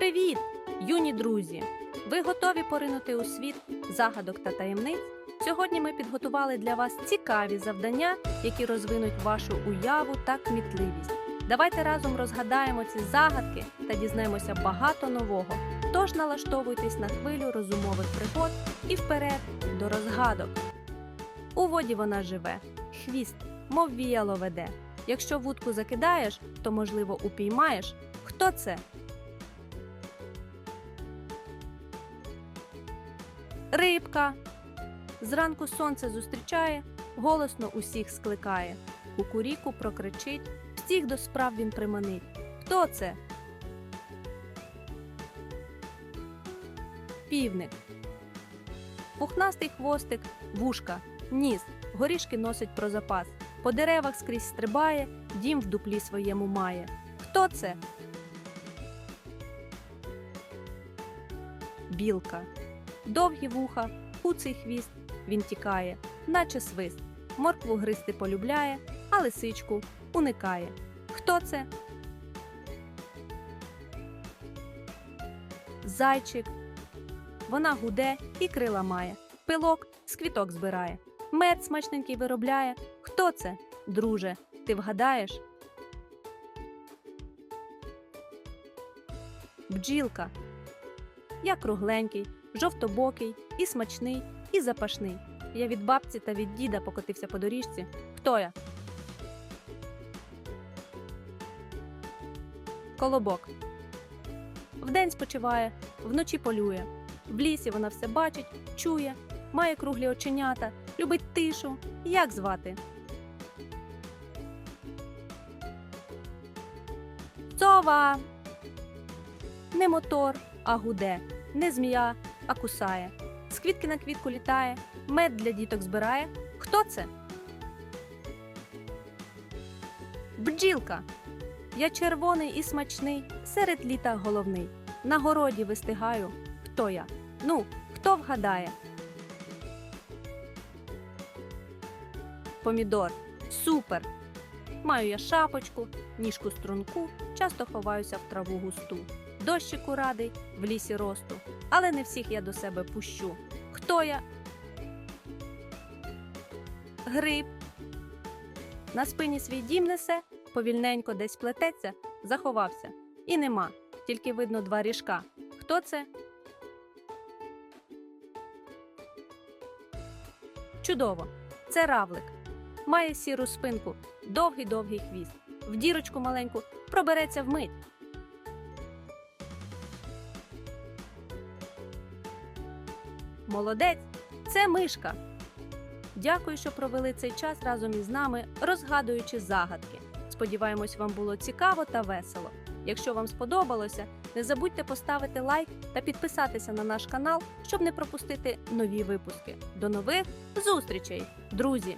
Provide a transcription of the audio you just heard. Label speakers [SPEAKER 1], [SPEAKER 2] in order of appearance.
[SPEAKER 1] Привіт, юні друзі! Ви готові поринути у світ загадок та таємниць? Сьогодні ми підготували для вас цікаві завдання, які розвинуть вашу уяву та кмітливість. Давайте разом розгадаємо ці загадки та дізнаємося багато нового. Тож налаштовуйтесь на хвилю розумових пригод і вперед до розгадок. У воді вона живе, хвіст, мов віяло веде. Якщо вудку закидаєш, то можливо упіймаєш. Хто це? Рибка. Зранку сонце зустрічає, голосно усіх скликає. Кукуріку прокричить, всіх до справ він приманить. Хто це? Півник. Пухнастий хвостик, вушка, ніс, горішки носить про запас. По деревах скрізь стрибає, дім в дуплі своєму має. Хто це? Білка. Довгі вуха, куций хвіст, він тікає, наче свист. Моркву гристи полюбляє, а лисичку уникає. Хто це? Зайчик. Вона гуде і крила має. Пилок з квіток збирає. Мед смачненький виробляє. Хто це, друже? Ти вгадаєш? Бджілка. Я кругленький, жовтобокий, і смачний, і запашний. Я від бабці та від діда покотився по доріжці. Хто я? Колобок. Вдень спочиває, вночі полює. В лісі вона все бачить, чує, має круглі оченята, любить тишу. Як звати? Сова. Не мотор, а гуде, не змія, а кусає. З квітки на квітку літає, мед для діток збирає. Хто це? Бджілка. Я червоний і смачний, серед літа головний. На городі вистигаю. Хто я? Ну, хто вгадає? Помідор. Супер! Маю я шапочку, ніжку струнку, часто ховаюся в траву густу. Дощику радий в лісі росту, але не всіх я до себе пущу. Хто я? Гриб. На спині свій дім несе, повільненько десь плететься, заховався. І нема, тільки видно два ріжка. Хто це? Чудово! Це равлик. Має сіру спинку, довгий-довгий хвіст. В дірочку маленьку пробереться вмить. Молодець, це мишка. Дякую, що провели цей час разом із нами, розгадуючи загадки. Сподіваємось, вам було цікаво та весело. Якщо вам сподобалося, не забудьте поставити лайк та підписатися на наш канал, щоб не пропустити нові випуски. До нових зустрічей, друзі!